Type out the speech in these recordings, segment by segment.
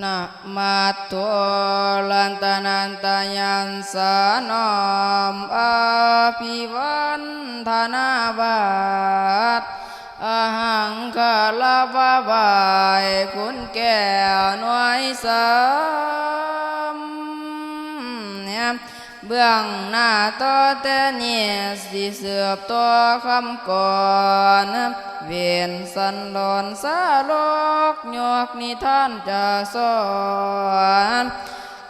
นะมาตุลันตานันตายันสานอมอภิวันธนาบาตอหังคาลาบาบายคุณแก้วหน่วยสา เบื้องหน้าต่อแต่เนี่ยสิเสือบตัวคำก่อนเวียนสันดอนสาโลกยกนิทานจะสอน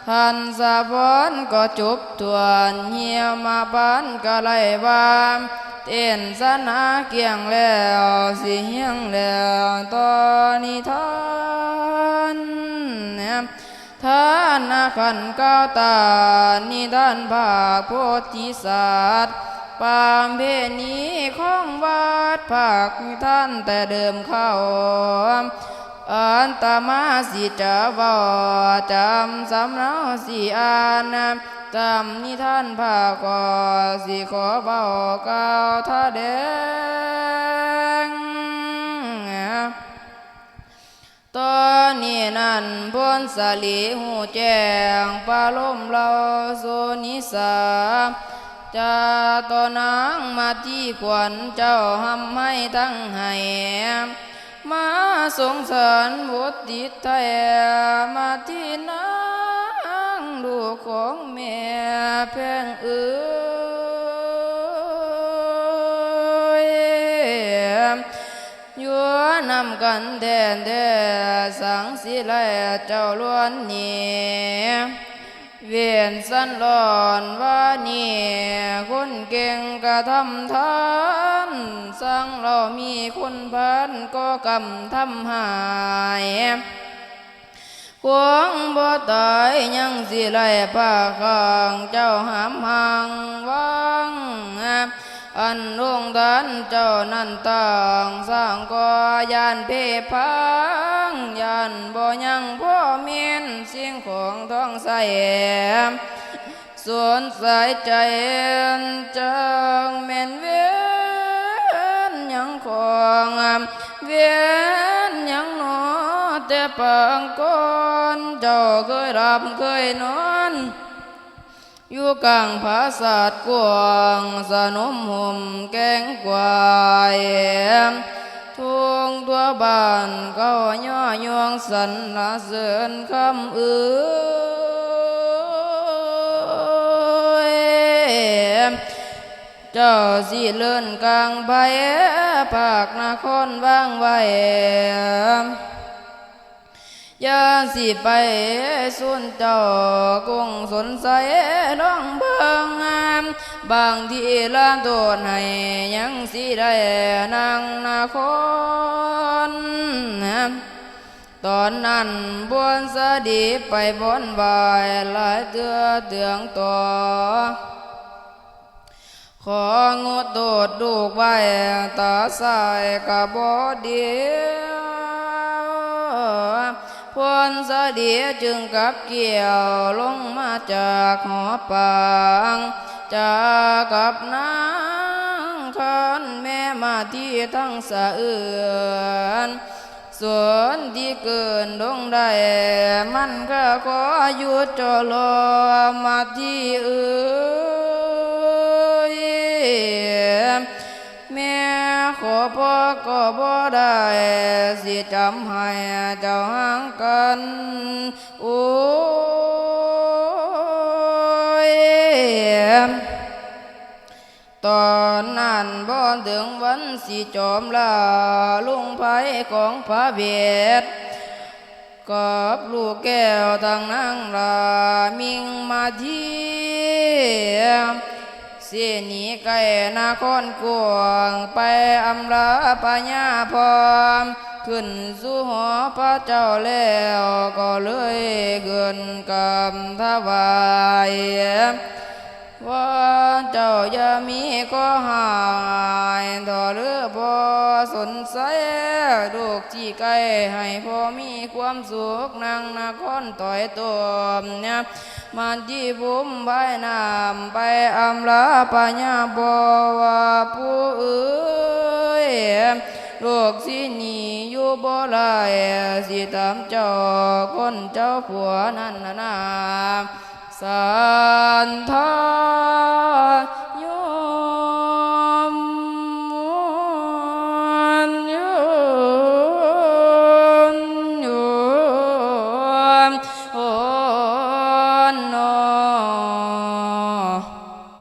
ท่านสะพอนก็จุบทวนเหี่ยมาบานก็ไล่บามเต้นสนาเกียงแล้วสิเฮียงแล้วตอนนิทานานนาขันก้าวตานิทานภาคโพธิสัตว์ปามเพณีของวัดภาคท่านแต่เดิมเข้าอันตมาสิจะว่าจำสำเนาสิอ่านจำนิทานภาคก็สิขอเบาเก่าวท่าแด สลีหูแจงปาลมเราโซนิสาจะตัวนางมาที่ขวัญเจ้าทำให้ทั้งให้มาสงสารบุตรติดไทมาที่นางลูกของแม่แพงเอ้ย ยัวนำกันแทนแท้สังสิไลเจ้าล้วนนี่เวียนสันหลอนว่านี่คนเก่งกระทำทานสังเรามีคนพันก็กำทำหายควงบ่ตายยังสิไลผ้าขางเจ้าหามหังวัง อันลงดันเจ้านั่นต่างสร้างก่อยานเพพังยานบ่ยังพ่อเมียนเสียงของท้องใสส่วนสายใจจังแม่นเวียนยังของเวียนยังหนอแต่ปางก่อนเจ้าเคยรับเคยนอน อยู่กลางผาศาสตร์กวางสนมห่มแกงกวายทุงตัวบ้านก็ย่อยองสันละเสริญคำเอื้อยเจ้าสิเลื่อนกลางใบภาคนครว่างไว้ ยาสิไปสุนเจ้ากุ้งสนใสน้องเบิงงามบางทีลาโดนให้ยังสิได้นางนาคนตอนนั้นบวนสดีไปบนบายหลายเตือเตืองต่อของดโดดดูกไว้ตาสายกะบอเดี พวนสเดียจึงกับเกี่ยวลงมาจากหอปางจากกับนางคันแม่มาที่ทั้งสะเอือนส่วนที่เกินดงได้มันก็ขอหยุดจอลอมาที่อื่น ขอพ่อก็บ่ได้สิจำให้เจ้าห่างกันโอ้ยตอนนั้นบ่ถึงวันสิจอมลาลุงไผของพระเวทกับลูกแก้วทางนางลามิงมาเที่ย สียหนีไก่นาคอนกวงไปอำลาปัญาพรอม ขึ้นสู่หอพระเจ้าแล้วก็เลยเกินกรรมถวาย ว่าเจ้าอย่ามีก็หายต่อเรือพอสนใสลูกที่ไกลให้พอมีความสุขนางนครต่อยตัวเนี่ยมันที่บุมใบน้ำไปอำลาปัญญาบว่าผู้เอ้ยลูกสิหนีอยู่บ่ไหลสิตามเจ้าคนเจ้าผัวนั่นนะนา สันทา